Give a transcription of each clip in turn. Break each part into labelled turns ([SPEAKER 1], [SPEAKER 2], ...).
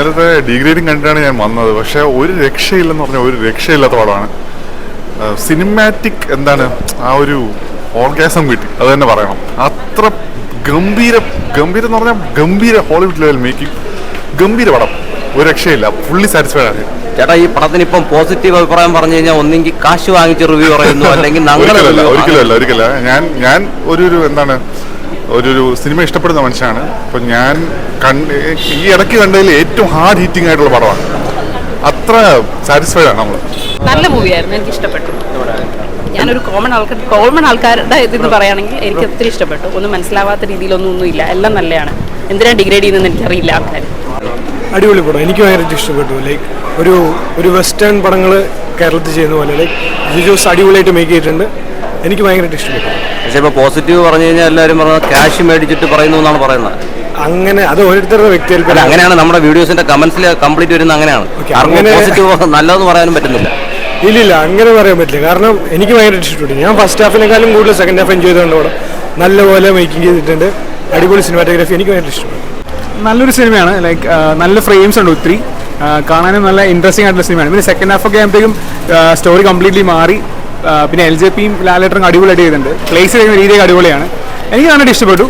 [SPEAKER 1] നേരത്തെ ഡിഗ്രേഡിങ് കണ്ടിട്ടാണ് ഞാൻ വന്നത്. പക്ഷേ ഒരു രക്ഷയില്ലെന്ന് പറഞ്ഞാൽ ഒരു രക്ഷയില്ലാത്ത പടമാണ് സിനിമാറ്റിക് എന്താണ്? ആ ഒരു ഓർഗാസം കിട്ടി. അത് തന്നെ പറയണം. അത്ര ഗംഭീര ഗംഭീരം എന്ന് പറഞ്ഞാൽ ഗംഭീര ഹോളിവുഡ് ലെവൽ മേക്കിംഗ് ഗംഭീര പടം. ഒരു രക്ഷയില്ല. ഫുള്ളി സാറ്റിസ്ഫൈഡ് ആണ്.
[SPEAKER 2] ചേട്ടാ ഈ പടത്തിന് ഇപ്പം പോസിറ്റീവ് അഭിപ്രായം പറഞ്ഞു കഴിഞ്ഞാൽ ഒന്നെങ്കിൽ കാശ് വാങ്ങിച്ച് റിവ്യൂ പറയുന്നു. അല്ലെങ്കിൽ
[SPEAKER 1] ഒരിക്കലല്ല ഒരിക്കലല്ല ഒരിക്കലല്ല ഞാൻ ഞാൻ ഒരു എന്താണ് ഒരു സിനിമ ഇഷ്ടപ്പെടുന്ന മനുഷ്യനാണ്. അപ്പൊ ഞാൻ ഈ ഇടയ്ക്ക് കണ്ടതിൽ ഏറ്റവും ഹാർഡ് ഹീറ്റിംഗ് ആയിട്ടുള്ള പടമാണ്. അത്ര സാറ്റിസ്ഫൈഡ് ആണ് നമ്മൾ
[SPEAKER 3] നല്ല മൂവിയായിരുന്നു എനിക്ക് ഇഷ്ടപ്പെട്ടു. ഞാനൊരു കോമൺ ആൾക്കാർ കോമൺ ആൾക്കാരുടെ ഇതെന്ന് പറയുകയാണെങ്കിൽ എനിക്ക് ഒത്തിരി ഇഷ്ടപ്പെട്ടു. ഒന്നും മനസ്സിലാവാത്ത രീതിയിലൊന്നും ഒന്നുമില്ല എല്ലാം നല്ലതാണ് എന്തിനാണ് ഡിഗ്രേഡ് ചെയ്യുന്നതെന്ന് എനിക്കറിയില്ല ആൾക്കാർ
[SPEAKER 4] അടിപൊളി പടം. എനിക്ക് ഭയങ്കരമായിട്ട് ഇഷ്ടപ്പെട്ടു. ലൈക്ക് ഒരു ഒരു വെസ്റ്റേൺ പടങ്ങൾ കേരളത്തിൽ ചെയ്യുന്ന പോലെ ലൈക്ക് ജിജോസ് അടിപൊളിയായിട്ട് മേക്ക് ചെയ്തിട്ടുണ്ട്. എനിക്ക് ഭയങ്കരമായിട്ട് ഇഷ്ടപ്പെട്ടു.
[SPEAKER 2] പക്ഷേ ഇപ്പോൾ പോസിറ്റീവ് പറഞ്ഞു കഴിഞ്ഞാൽ എല്ലാവരും പറഞ്ഞാൽ ക്യാഷ് മേടിച്ചിട്ട് പറയുന്നു എന്നാണ് പറയുന്നത്.
[SPEAKER 4] അങ്ങനെ അത് ഓരോരുത്തരുടെ
[SPEAKER 2] വ്യക്തി
[SPEAKER 4] വ്യക്തികൾക്ക്
[SPEAKER 2] അങ്ങനെയാണ് നമ്മുടെ വീഡിയോസിന്റെ കമന്റ്സിൽ കംപ്ലീറ്റ് വരുന്ന അങ്ങനെയാണ്. പോസിറ്റീവ് നല്ലതെന്ന് പറയാനും പറ്റുന്നില്ല.
[SPEAKER 4] ഇല്ലില്ല അങ്ങനെ പറയാൻ പറ്റില്ല. കാരണം എനിക്ക് ഭയങ്കര ഇഷ്ടപ്പെട്ടു. ഞാൻ ഫസ്റ്റ് ഹാഫിനെക്കാളും കൂടുതൽ സെക്കൻഡ് ഹാഫ് എൻജോയ് ചെയ്തുകൊണ്ട് പടം നല്ലപോലെ മേക്കിംഗ് ചെയ്തിട്ടുണ്ട്. അടിപൊളി സിനിമാറ്റോഗ്രാഫി എനിക്ക് ഭയങ്കര ഇഷ്ടപ്പെട്ടു.
[SPEAKER 5] നല്ലൊരു സിനിമയാണ്. ലൈക്ക് നല്ല ഫ്രെയിംസ് ഉണ്ട് ഒത്തിരി. കാണാനും നല്ല ഇൻട്രസ്റ്റിംഗ് ആയിട്ടുള്ള സിനിമയാണ്. പിന്നെ സെക്കൻഡ് ഹാഫ് ഒക്കെ ആകുമ്പോഴത്തേക്കും സ്റ്റോറി കംപ്ലീറ്റ്ലി മാറി. പിന്നെ എൽ ജെ പിയും ലാലേട്ടറും അടിപൊളിയായിട്ട് ചെയ്തിട്ടുണ്ട്. പ്ലേസ് ചെയ്യുന്ന രീതിയൊക്കെ അടിപൊളിയാണ്. എനിക്ക് നന്നായിട്ട് ഇഷ്ടപ്പെട്ടു.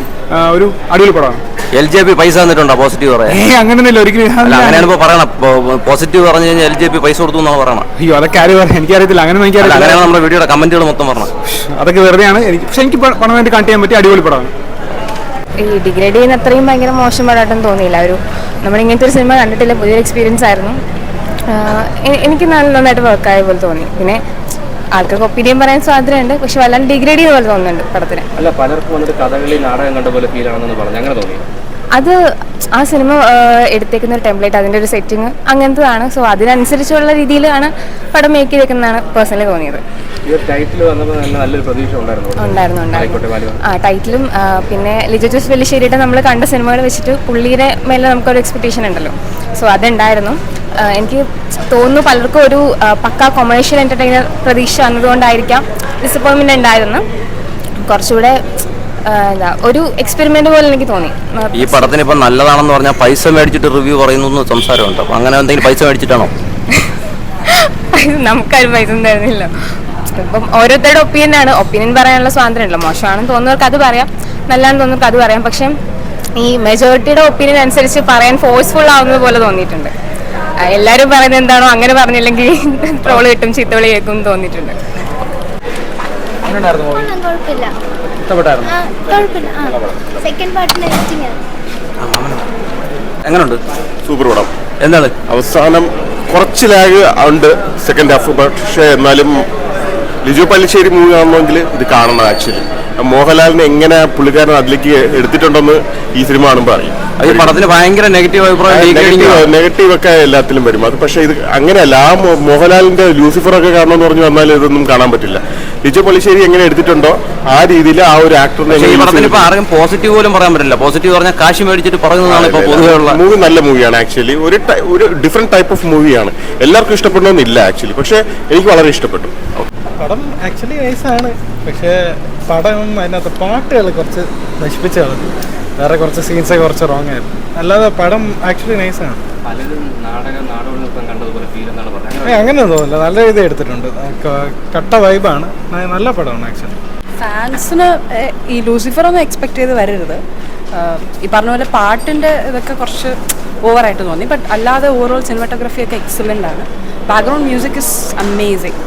[SPEAKER 5] ഒരു അടിപൊളി പടമാണ്.
[SPEAKER 2] എൽ ജെ പി പൈസ തന്നിട്ടുണ്ടോ? പോസിറ്റീവ് പറയാൻ.
[SPEAKER 5] അങ്ങനെ അങ്ങനെയൊന്നുമില്ല ഒരിക്കലും.
[SPEAKER 2] അല്ല അങ്ങനെയാണ് ഇപ്പൊ പറയണം. പോസിറ്റീവ് പറഞ്ഞു കഴിഞ്ഞാൽ എൽ ജെ പി പൈസ കൊടുത്തു എന്നാണ് പറയണം.
[SPEAKER 5] അയ്യോ അതൊക്കെ ആരും പറയാം? എനിക്കറിയത്തില്ല അങ്ങനെ എനിക്കറിയില്ല
[SPEAKER 2] അങ്ങനെയാണ് നമ്മുടെ വീഡിയോയുടെ കമന്റുകൾ മൊത്തം പറഞ്ഞത്.
[SPEAKER 5] അതൊക്കെ വെറുതെയാണ്. എനിക്ക് പക്ഷെ എനിക്ക് പണം വേണ്ടി കണ്ട് ചെയ്യാൻ പറ്റിയ അടിപൊളി പടമാണ്.
[SPEAKER 6] ഈ ഡിഗ്രേഡ് ചെയ്യുന്ന അത്രയും ഭയങ്കര മോശം പടമായിട്ടൊന്നും തോന്നിയില്ല. ഒരു നമ്മൾ ഇങ്ങനത്തെ ഒരു സിനിമ കണ്ടിട്ടില്ല പുതിയൊരു എക്സ്പീരിയൻസ് ആയിരുന്നു. എനിക്ക് നല്ല നന്നായിട്ട് വർക്കായ പോലെ തോന്നി. പിന്നെ ആൾക്കാർക്ക് ഒപ്പീനിയൻ പറയാൻ സ്വാതന്ത്ര്യമുണ്ട്. പക്ഷെ വല്ലാണ്ട് ഡിഗ്രേഡ് ചെയ്ത പോലെ തോന്നുന്നുണ്ട് പടത്തിന്.
[SPEAKER 7] അല്ല പലർക്കും വന്നിട്ട് കഥകളി നാടകം കണ്ട പോലെ ഫീൽ ആണെന്ന് പറഞ്ഞു. അങ്ങനെ തോന്നി.
[SPEAKER 6] അത് ആ സിനിമ എടുത്തേക്കുന്ന ഒരു ടെംപ്ലേറ്റ് അതിന്റെ ഒരു സെറ്റിങ് അങ്ങനത്തതാണ്. സോ അതിനനുസരിച്ചുള്ള രീതിയിലാണ് പടം മേക്ക് ചെയ്തേക്കുന്നതാണ് പേഴ്സണലി തോന്നിയത്.
[SPEAKER 7] ഉണ്ടായിരുന്നു.
[SPEAKER 6] ഉണ്ടായിരുന്നു ആ ടൈറ്റിലും പിന്നെ ലിജോ ജോസ് വെല്ലിശ്ശേരിയുടെ നമ്മൾ കണ്ട സിനിമകൾ വെച്ചിട്ട് പുള്ളിയുടെ മേലെ നമുക്കൊരു എക്സ്പെക്ടേഷൻ ഉണ്ടല്ലോ. സോ അതുണ്ടായിരുന്നു. എനിക്ക് തോന്നുന്നു പലർക്കും ഒരു പക്ക കൊമേഴ്ഷ്യൽ എന്റർടൈനർ പ്രതീക്ഷ വന്നതുകൊണ്ടായിരിക്കാം ഡിസപ്പോയിൻമെന്റ് ഉണ്ടായിരുന്നു കുറച്ചുകൂടെ എന്താ ഒരു എക്സ്പെരിമെന്റ് പോലെ എനിക്ക് തോന്നി.
[SPEAKER 2] ഈ പടത്തിന് ഇപ്പം നല്ലതാണെന്ന് പറഞ്ഞാൽ പൈസ മേടിച്ചിട്ട് റിവ്യൂ പറയുന്നു സംസാരമുണ്ട്. അപ്പം അങ്ങനെ എന്തെങ്കിലും പൈസ മേടിച്ചിട്ടാണോ?
[SPEAKER 6] നമുക്കാരും പൈസ തരുന്നില്ല. ഇപ്പം ഓരോരുത്തരുടെ ഒപ്പീനിയൻ ആണ്. ഒപ്പീനിയൻ പറയാനുള്ള സ്വാതന്ത്ര്യം ഉണ്ടല്ലോ. മോശമാണെന്ന് തോന്നുന്നവർക്ക് അത് പറയാം. നല്ലതാണെന്ന് തോന്നുന്നവർക്ക് അത് പറയാം. പക്ഷേ ഈ മെജോറിറ്റിയുടെ ഒപ്പീനിയൻ അനുസരിച്ച് പറയാൻ ഫോഴ്സ്ഫുൾ ആവുന്നത് പോലെ തോന്നിയിട്ടുണ്ട്. എല്ലാവരും പറയുന്നത് എന്താണോ അങ്ങനെ പറഞ്ഞില്ലെങ്കിൽ ട്രോൾ കിട്ടും ചീത്തവിളി കേൾക്കും തോന്നിയിട്ടുണ്ട്.
[SPEAKER 8] കുഴപ്പമില്ല ആ സെക്കൻഡ് പാർട്ടിന്
[SPEAKER 2] എങ്ങനെയുണ്ട്
[SPEAKER 1] സൂപ്പർ പടം.
[SPEAKER 2] എന്താണ്?
[SPEAKER 9] അവസാനം കുറച്ച് ലാഗ് ഉണ്ട്. സെക്കൻഡ് ഹാഫ് പക്ഷേ എന്നാലും ലിജു പല്ലിശ്ശേരി മൂവി ആണെന്നെങ്കിൽ ഇത് കാണണം ആക്ച്വലി മോഹൻലാലിനെ എങ്ങനെ പുള്ളിക്കാരൻ അതിലേക്ക് എടുത്തിട്ടുണ്ടെന്ന് ഈ സിനിമ കാണുമ്പോൾ അറിയാം.
[SPEAKER 2] പടത്തിന് ഭയങ്കര നെഗറ്റീവ് അഭിപ്രായം
[SPEAKER 9] നെഗറ്റീവ് ഒക്കെ എല്ലാത്തിലും വരും. അത് പക്ഷേ ഇത് അങ്ങനെയല്ല. ആ മോഹൻലാലിന്റെ ലൂസിഫർ ഒക്കെ കാണണമെന്ന് പറഞ്ഞു വന്നാൽ ഇതൊന്നും കാണാൻ പറ്റില്ല. ലിജു പൊളിശ്ശേരി എങ്ങനെ എടുത്തിട്ടുണ്ടോ? ആ രീതിയിൽ ആ ഒരു ആക്ടറിനെ
[SPEAKER 2] പക്ഷേ ഈ പടത്തിന് ഇപ്പൊ ആർക്കും പോസിറ്റീവ് പോലും പറയാൻ പറ്റില്ല. പോസിറ്റീവ് പറഞ്ഞാൽ കാശി മേടിച്ചിട്ട് പറയുന്നതാണ് ഇപ്പൊ പൊതുവെയുള്ള
[SPEAKER 9] മൂവി നല്ല മൂവിയാണ് ആക്ച്വലി ഒരു ഒരു ഡിഫറെന്റ് ടൈപ്പ് ഓഫ് മൂവിയാണ് എല്ലാവർക്കും ഇഷ്ടപ്പെടണമെന്നില്ല ആക്ച്വലി പക്ഷെ എനിക്ക് വളരെ ഇഷ്ടപ്പെട്ടു.
[SPEAKER 4] പടം ആക്ച്വലി നൈസാണ് പക്ഷേ പടം അതിനകത്ത് പാട്ടുകൾ കുറച്ച് നശിപ്പിച്ച കളഞ്ഞു വേറെ കുറച്ച് സീൻസൊക്കെ കുറച്ച് റോങ് ആയിരുന്നു. അല്ലാതെ പടം ആക്ച്വലി നൈസാണ്
[SPEAKER 7] പലരും നാടകം നാടക നൃത്തം കണ്ടതുപോലെ ഫീൽ എന്നാണ് പറഞ്ഞത്
[SPEAKER 4] അങ്ങനെ തോന്നില്ല നല്ല രീതി എടുത്തിട്ടുണ്ട്. കട്ട വൈബാണ് നല്ല പടമാണ് ആക്ച്വലി
[SPEAKER 3] ഫാൻസിന് ഈ ലൂസിഫർ ഒന്നും എക്സ്പെക്ട് ചെയ്ത് വരരുത്. ഈ പറഞ്ഞ പോലെ പാട്ടിന്റെ ഇതൊക്കെ കുറച്ച് ഓവറായിട്ട് തോന്നി. ബട്ട് അല്ലാതെ ഓവറോൾ സിനിമാറ്റോഗ്രഫി ഒക്കെ എക്സലന്റ് ആണ്. ബാക്ക്ഗ്രൗണ്ട് മ്യൂസിക് ഇസ് അമേസിങ്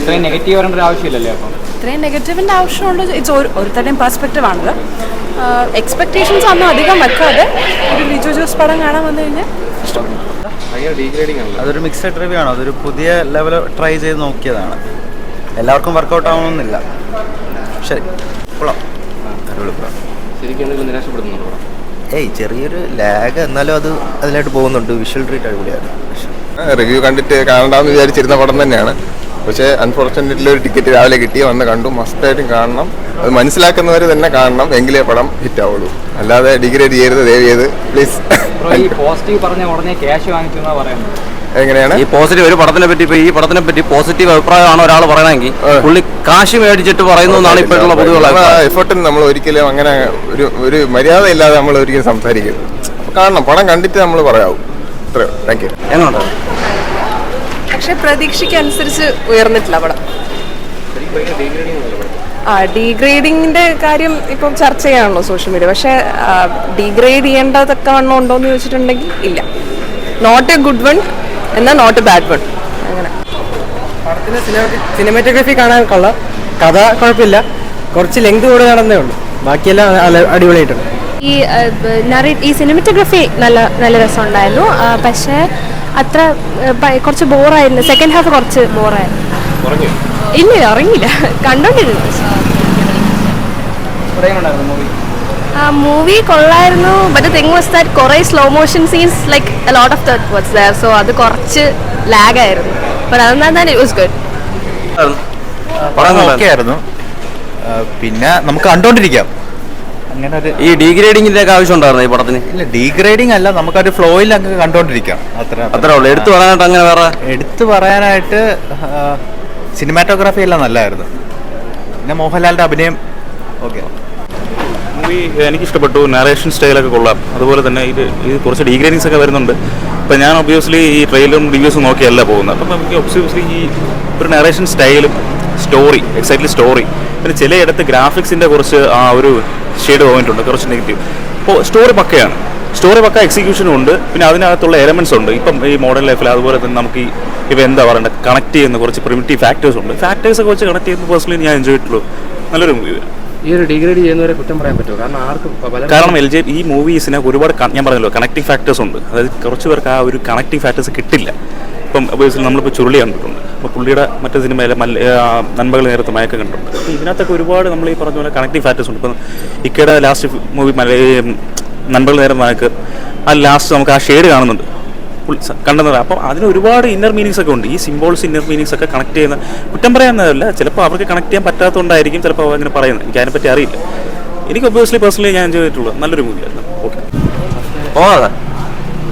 [SPEAKER 7] ഇത്രയും നെഗറ്റീവ് വരേണ്ട ആവശ്യമില്ലല്ലേ അപ്പം?
[SPEAKER 3] ഇത്രയും നെഗറ്റീവിന്റെ ആവശ്യമുണ്ട്. ഇറ്റ്സ് ഒരു ഒരുത്തരുടെയും പെർസ്പെക്റ്റീവ് ആണത്. എക്സ്പെക്ടേഷൻസ് ഒന്നും അധികം വെക്കാതെ ഒരു ലിജോ ജോസ് പടം കാണാൻ വന്നു കഴിഞ്ഞാൽ
[SPEAKER 7] ആണല്ലോ
[SPEAKER 10] അതൊരു മിക്സഡ് റിവ്യൂ ആണ്. അതൊരു പുതിയ ലെവൽ ട്രൈ ചെയ്ത് നോക്കിയതാണ്. എല്ലാവർക്കും വർക്കൗട്ട് ആവണമെന്നില്ല. ശരി. കൊള്ളാം. ഏയ് ചെറിയൊരു ലാഗ് എന്നാലും അത് അതിലായിട്ട് പോകുന്നുണ്ട്. വിഷ്വൽ ട്രീറ്റ് അടിപൊളിയാണ്
[SPEAKER 9] റിവ്യൂ കണ്ടിട്ട് കാണണ്ടാന്ന് വിചാരിച്ചിരുന്ന പടം തന്നെയാണ്. പക്ഷേ അൺഫോർച്ചുനേറ്റ്ലി ഒരു ടിക്കറ്റ് രാവിലെ കിട്ടി വന്ന് കണ്ടു. മസ്റ്റായിട്ടും കാണണം. അത് മനസ്സിലാക്കുന്നവർ തന്നെ കാണണം. എങ്കിലേ പടം ഹിറ്റ് ആവുള്ളൂ. അല്ലാതെ ഡിഗ്രേഡ് ചെയ്യരുത് ദയവ് ചെയ്ത്. പ്ലീസ്
[SPEAKER 7] ഈ പോസിറ്റീവ് പറഞ്ഞ ഉടനെ ക്യാഷ് പറയുന്നത്?
[SPEAKER 9] എങ്ങനെയാണ്?
[SPEAKER 2] ഈ പോസിറ്റീവ് ഒരു പടത്തിനെ പറ്റി ഇപ്പൊ ഈ പടത്തിനെ പറ്റി പോസിറ്റീവ് അഭിപ്രായമാണ് ഒരാൾ പറയണമെങ്കിൽ പുള്ളി കാശ് മേടിച്ചിട്ട് പറയുന്നു എന്നാണ് ഇപ്പോഴുള്ള പൊതുവുള്ള
[SPEAKER 9] എഫേർട്ടിന് നമ്മൾ ഒരിക്കലും അങ്ങനെ ഒരു ഒരു മര്യാദ ഇല്ലാതെ നമ്മൾ ഒരിക്കലും സംസാരിക്കരുത്.
[SPEAKER 11] കാണണം. പടം കണ്ടിട്ട് നമ്മൾ പറയാവും. അത്രയോ താങ്ക് യു
[SPEAKER 2] എങ്ങനെയുണ്ട്?
[SPEAKER 12] പക്ഷെ പ്രതീക്ഷയ്ക്കനുസരിച്ച് ഉയർന്നിട്ടില്ല പടം. ആ ഡീഗ്രേഡിങ്ങിന്റെ കാര്യം ഇപ്പം ചർച്ച ചെയ്യാണല്ലോ സോഷ്യൽ മീഡിയ പക്ഷെ ഡീഗ്രേഡ് ചെയ്യേണ്ടതൊക്കെ വണ്ണം ഉണ്ടോ എന്ന് ചോദിച്ചിട്ടുണ്ടെങ്കിൽ ഇല്ല. നോട്ട് എ ഗുഡ് വൺ എന്നാൽ നോട്ട് എ ബാഡ് വൺ അങ്ങനെ.
[SPEAKER 8] സിനിമാറ്റോഗ്രഫി കാണാൻ കൊള്ളാം. കഥ കുഴപ്പമില്ല. കുറച്ച് ലെങ്ത് കൂടുതലാണെന്നേ ഉള്ളൂ. ബാക്കിയെല്ലാം അടിപൊളിയായിട്ടുണ്ട്.
[SPEAKER 13] ഈ ബ- ഈ സിനിമറ്റോഗ്രഫി നല്ല നല്ല രസം ഉണ്ടായിരുന്നു പക്ഷേ അത്ര കുറച്ച് ബോറായിരുന്നു. സെക്കൻഡ് ഹാഫ് കുറച്ച് ബോറായിരുന്നു. ഇല്ല ഇറങ്ങിയില്ല കണ്ടോണ്ടിരുന്നു. ആ മൂവി കൊള്ളായിരുന്നു. ബട്ട് തിങ് വാസ് ദാറ്റ് കുറേ slow motion scenes like a lot of that was there so അത് കുറച്ച് ലാഗ് ആയിരുന്നു. ബട്ട് അതെന്താ ഇറ്റ് വാസ് ഗുഡ്
[SPEAKER 2] പടം
[SPEAKER 10] ഓക്കെ ആയിരുന്നു പിന്നെ നമുക്ക് കണ്ടോണ്ടിരിക്കാം. അങ്ങനെ ഒരു
[SPEAKER 2] ഈ ഡീഗ്രേഡിങ്ങിന്റെ ആവശ്യമുണ്ടായിരുന്നു ആവശ്യം ഉണ്ടായിരുന്നു ഈ പടത്തിന്?
[SPEAKER 10] ഇല്ല ഡീഗ്രേഡിംഗ് അല്ല നമുക്കൊരു ഫ്ലോയിൽ അങ്ങ് കണ്ടോണ്ടിരിക്കാം. അത്ര
[SPEAKER 2] അത്ര ഉള്ളു. എടുത്തു പറയാനായിട്ട് അങ്ങനെ വേറെ
[SPEAKER 10] എടുത്തു പറയാനായിട്ട് സിനിമാറ്റോഗ്രാഫി എല്ലാം നല്ലതായിരുന്നു പിന്നെ മോഹൻലാലിന്റെ അഭിനയം ഓക്കെ.
[SPEAKER 1] മൂവി എനിക്ക് ഇഷ്ടപ്പെട്ടു നാരേഷൻ സ്റ്റൈലൊക്കെ കൊള്ളാം. അതുപോലെ തന്നെ ഇത് ഇത് കുറച്ച് ഡീഗ്രേഡിങ്സ് ഒക്കെ വരുന്നുണ്ട്. അപ്പം ഞാൻ ഒബ്വിയസ്ലി ഈ ട്രെയിലറും റിവ്യൂസും നോക്കിയല്ല പോകുന്നത്. അപ്പം നമുക്ക് ഒബ്വിയസ്ലി ഈ ഒരു നാരേഷൻ സ്റ്റൈലും സ്റ്റോറി എക്സാക്ട്ലി സ്റ്റോറി പിന്നെ ചിലയിടത്ത് ഗ്രാഫിക്സിന്റെ കുറച്ച് ആ ഒരു ഷെയ്ഡ് പോയിട്ടുണ്ട് കുറച്ച് നെഗറ്റീവ് അപ്പോൾ സ്റ്റോറി പക്കയാണ്. സ്റ്റോറി പക്ക എക്സിക്യൂഷനും ഉണ്ട്. പിന്നെ അതിനകത്തുള്ള എലമെൻസ് ഉണ്ട്. ഇപ്പം ഈ മോഡൽ ലൈഫിൽ അതുപോലെ തന്നെ നമുക്ക് ഈ ഇപ്പം എന്താ പറയണ്ടത് കണക്ട് ചെയ്യുന്ന കുറച്ച് പ്രിമിറ്റീവ് ഫാക്ടേഴ്സ് ഉണ്ട്. ഫാക്ടേഴ്സ് ഒക്കെ വെച്ച് കണക്ട് ചെയ്യുന്ന പേഴ്സണലി ഞാൻ എൻജോയ് ചെയ്തിട്ടുള്ളൂ. നല്ലൊരു മൂവി
[SPEAKER 7] ഈ ഒരു ഡിഗ്രേഡ് ചെയ്യുന്നവരെ കുറ്റം പറയാൻ പറ്റുമോ? കാരണം ആർക്കും
[SPEAKER 1] കാരണം എൽ ജെ ഈ മൂവീസിന് ഒരുപാട് ഞാൻ പറഞ്ഞല്ലോ കണക്റ്റിംഗ് ഫാക്ടേഴ്സ് ഉണ്ട്. അതായത് കുറച്ച് പേർക്ക് ആ ഒരു കണക്റ്റിംഗ് ഫാക്ടേഴ്സ് കിട്ടില്ല. ഇപ്പം നമ്മൾ നമ്മളിപ്പോൾ ചുരുളി കണ്ടിട്ടുണ്ട്. പുള്ളിയുടെ മറ്റു സിനിമയിലെ നന്മകൾ നേരത്തെ മയക്കം കണ്ടിട്ടുണ്ട് അപ്പോൾ ഇതിനകത്തൊക്കെ ഒരുപാട് നമ്മൾ ഈ പറഞ്ഞ പോലെ കണക്റ്റിംഗ് ഫാക്ടേഴ്സ് ഉണ്ട്. ഇപ്പം ഇക്കയുടെ ലാസ്റ്റ് മൂവി മല നന്മകൾ നേരം മയക്ക് ആ ലാസ്റ്റ് നമുക്ക് ആ ഷെയ്ഡ് കാണുന്നുണ്ട്. കണ്ടെന്നത് അപ്പം അതിന് ഒരുപാട് ഇന്നർ മീനിങ്സ് ഒക്കെ ഉണ്ട്. ഈ സിംബോൾസ് ഇന്നർ മീനിങ്സ് ഒക്കെ കണക്ട് ചെയ്യുന്ന കുറ്റം പറയാനല്ല ചിലപ്പോൾ അവർക്ക് കണക്ട് ചെയ്യാൻ പറ്റാത്തതുകൊണ്ടായിരിക്കും ചിലപ്പോൾ അങ്ങനെ പറയുന്നത്. എനിക്ക് അതിനെപ്പറ്റി അറിയില്ല. എനിക്ക് ഒബ്വിയസ്ലി പേഴ്സണലി ഞാൻ എൻജോയ് ചെയ്തിട്ടുള്ളൂ നല്ലൊരു മൂവിയായിരുന്നു ഓക്കെ
[SPEAKER 2] പോകാതെ